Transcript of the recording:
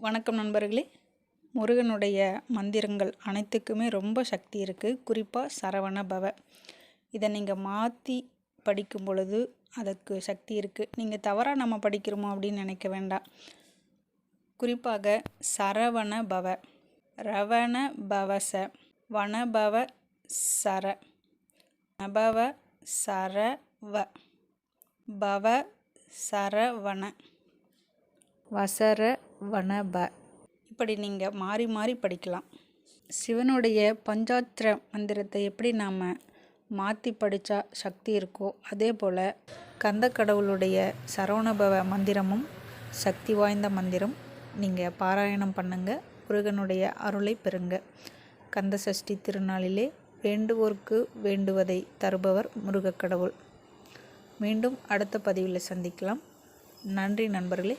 வணக்கம் நண்பர்களே. முருகனுடைய மந்திரங்கள் அனைத்துக்குமே ரொம்ப சக்தி இருக்குது குறிப்பாக சரவண பவ. இதை நீங்கள் மாற்றி படிக்கும் பொழுது அதற்கு சக்தி இருக்குது நீங்கள் தவறாக நம்ம படிக்கிறோமோ அப்படின்னு நினைக்க வேண்டாம். குறிப்பாக சரவண பவ. ரவண பவச. வனபவ சர. நபவ சரவ. பவ சரவண. வசர வனப இப்படி நீங்கள் மாறி மாறி படிக்கலாம். சிவனுடைய பஞ்சாத்திர மந்திரத்தை எப்படி நாம் மாற்றி படித்தா சக்தி இருக்கோ அதே போல் கந்த கடவுளுடைய சரவணபவ மந்திரமும் சக்தி வாய்ந்த மந்திரம். நீங்கள் பாராயணம் பண்ணுங்க முருகனுடைய அருளை பெறுங்க. கந்த சஷ்டி திருநாளிலே வேண்டுவோர்க்கு வேண்டுவதை தருபவர் முருகக் கடவுள் மீண்டும் அடுத்த பதிவில் சந்திக்கலாம். நன்றி நண்பர்களே.